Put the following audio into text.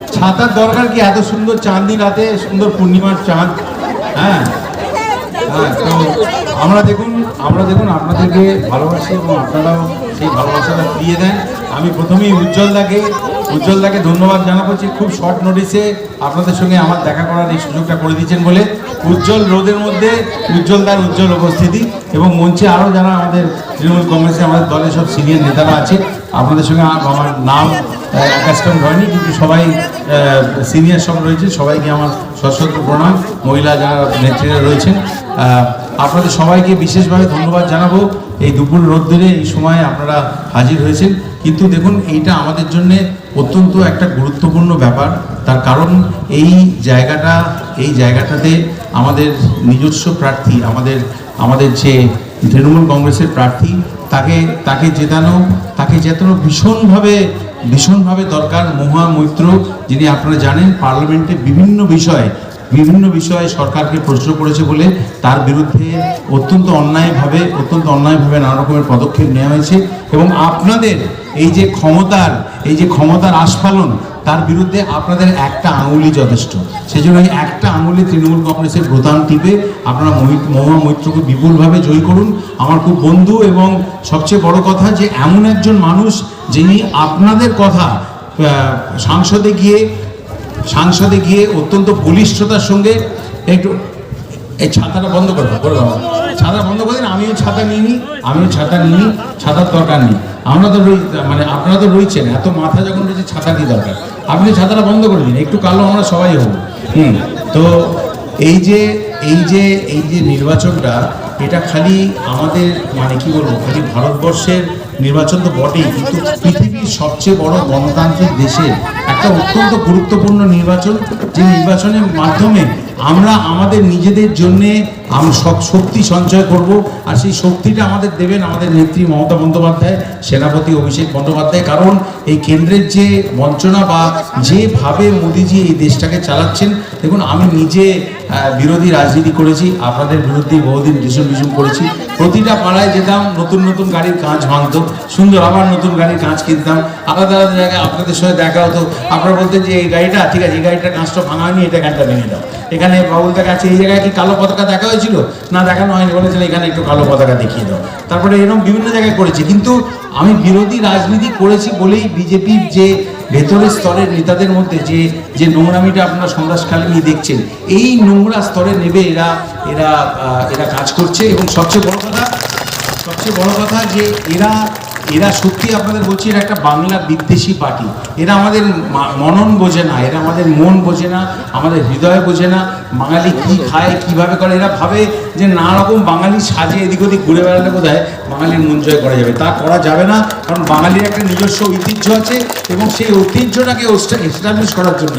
ছাতার দরকার কি? এত সুন্দর চাঁদনি রাতে, সুন্দর পূর্ণিমার চাঁদ। হ্যাঁ? হ্যাঁ তো আমরা দেখুন আমরা দেখুন, আপনাদেরকে ভালোবাসি এবং আপনারাও সেই ভালোবাসাটা দিয়ে দেন। আমি প্রথমেই উজ্জ্বলদাকে উজ্জ্বলদাকে ধন্যবাদ জানাব যে খুব শর্ট নোটিসে আপনাদের সঙ্গে আমার দেখা করার এই সুযোগটা করে দিচ্ছেন বলে উজ্জ্বল রোদের মধ্যে উজ্জ্বলদার উজ্জ্বল উপস্থিতি এবং মঞ্চে আরও যারা আমাদের তৃণমূল কংগ্রেসে আমাদের দলের সব সিনিয়র নেতারা আছে, আপনাদের সঙ্গে আমার নাম অ্যাকাস্টম হয়নি কিন্তু সবাই সিনিয়র সব রয়েছে, সবাইকে আমার সশস্ত্র প্রণাম, মহিলা যারা নেত্রীরা রয়েছেন। আপনাদের সবাইকে বিশেষভাবে ধন্যবাদ জানাব, এই দুপুর রোদ্দুরে, এই সময় আপনারা হাজির হয়েছেন। কিন্তু দেখুন, এইটা আমাদের জন্য অত্যন্ত একটা গুরুত্বপূর্ণ ব্যাপার। তার কারণ, এই জায়গাটা, এই জায়গাটাতে আমাদের নিজস্ব প্রার্থী, আমাদের আমাদের যে তৃণমূল কংগ্রেসের প্রার্থী, তাকে তাকে জেতানো তাকে জেতানো ভীষণভাবে ভীষণভাবে দরকার মহা মৈত্র, যিনি আপনারা জানেন পার্লামেন্টে বিভিন্ন বিষয়ে বিভিন্ন বিষয়ে সরকারকে প্রশ্ন করেছে বলে তার বিরুদ্ধে অত্যন্ত অন্যায়ভাবে অত্যন্ত অন্যায়ভাবে নানা রকমের পদক্ষেপ নেওয়া হয়েছে। এবং আপনাদের এই যে ক্ষমতার, এই যে ক্ষমতার আস্ফালন তার বিরুদ্ধে আপনাদের একটা আঙুলি যথেষ্ট। সেই জন্য এই একটা আঙুলি তৃণমূল কংগ্রেসের প্রধান টিপে আপনারা মহুয়া মৈত্রকে বিপুলভাবে জয়ী করুন। আমার খুব বন্ধু এবং সবচেয়ে বড় কথা যে, এমন একজন মানুষ যিনি আপনাদের কথা সাংসদে গিয়ে সাংসদে গিয়ে অত্যন্ত বলিষ্ঠতার সঙ্গে একটু এই ছাতাটা বন্ধ করব করব করে ছাতা বন্ধ করে আমিও ছাতা নিইনি নিই আমিও ছাতা নিইনি নিই ছাতার দরকার নেই। আমরা তো রই মানে আপনারা তো রইছেন, এত মাথা যখন রয়েছে, ছাতা কি দরকার। আপনি ছাতাটা বন্ধ করে দিন, একটু কালো আমরা সবাই হব। হুম, তো এই যে এই যে এই যে নির্বাচনটা এটা খালি আমাদের মানে কি বলব, খালি ভারতবর্ষের নির্বাচন তো বটেই, কিন্তু পৃথিবীর সবচেয়ে বড় গণতান্ত্রিক দেশের একটা অত্যন্ত গুরুত্বপূর্ণ নির্বাচন, যে নির্বাচনের মাধ্যমে আমরা আমাদের নিজেদের জন্যে আমরা সব শক্তি সঞ্চয় করব, আর সেই শক্তিটা আমাদের দেবেন আমাদের নেত্রী মমতা বন্দ্যোপাধ্যায়, সেনাপতি অভিষেক বন্দ্যোপাধ্যায়, কারণ এই কেন্দ্রের যে বঞ্চনা বা যেভাবে মোদিজি এই দেশটাকে চালাচ্ছেন, দেখুন, আমি নিজে বিরোধী রাজনীতি করেছি, আপনাদের বিরুদ্ধে বহুদিন ভীষণ ভীষণ করেছি। প্রতিটা পাড়ায় যেতাম, নতুন নতুন গাড়ির কাঁচ ভাঙতো, সুন্দর আবার নতুন গাড়ির কাঁচ কিনতাম। আলাদা আলাদা জায়গায় আপনাদের সঙ্গে দেখা হতো। আপনারা বলতেন যে, এই গাড়িটা, ঠিক আছে, এই গাড়িটার কাঁচটা ভাঙা হয়নি, এটা গাড়িটা ভেঙে দাও। এখানে বাবুলদার কাছে এই জায়গায় কি কালো পতাকা দেখা হয়েছিল? না, দেখানো হয়নি, বলেছিল, এখানে একটু কালো পতাকা দেখিয়ে দাও। তারপরে এরকম বিভিন্ন জায়গায় করেছি। কিন্তু আমি বিরোধী রাজনীতি করেছি বলেই বিজেপির যে ভেতরের স্তরের নেতাদের মধ্যে যে যে নোংরামিটা আপনারা নিয়ে দেখছেন, এই নোংরা স্তরে নেবে এরা এরা এরা কাজ করছে। এবং সবচেয়ে বড় কথা, সবচেয়ে বড় কথা যে এরা এরা সত্যি আপনাদের বলছি, এরা একটা বাংলা বিদ্বেষী পার্টি। এরা আমাদের মনন বোঝে না, এরা আমাদের মন বোঝে না, আমাদের হৃদয় বোঝে না, বাঙালি কি খায়, কীভাবে করে, এরা ভাবে যে নানা রকম বাঙালি সাজে এদিক ওদিক ঘুরে বেড়ালে বোধ হয় বাঙালির মন জয় করা যাবে। তা করা যাবে না, কারণ বাঙালির একটা নিজস্ব ঐতিহ্য আছে এবং সেই ঐতিহ্যটাকে এস্টাবলিশ করার জন্য।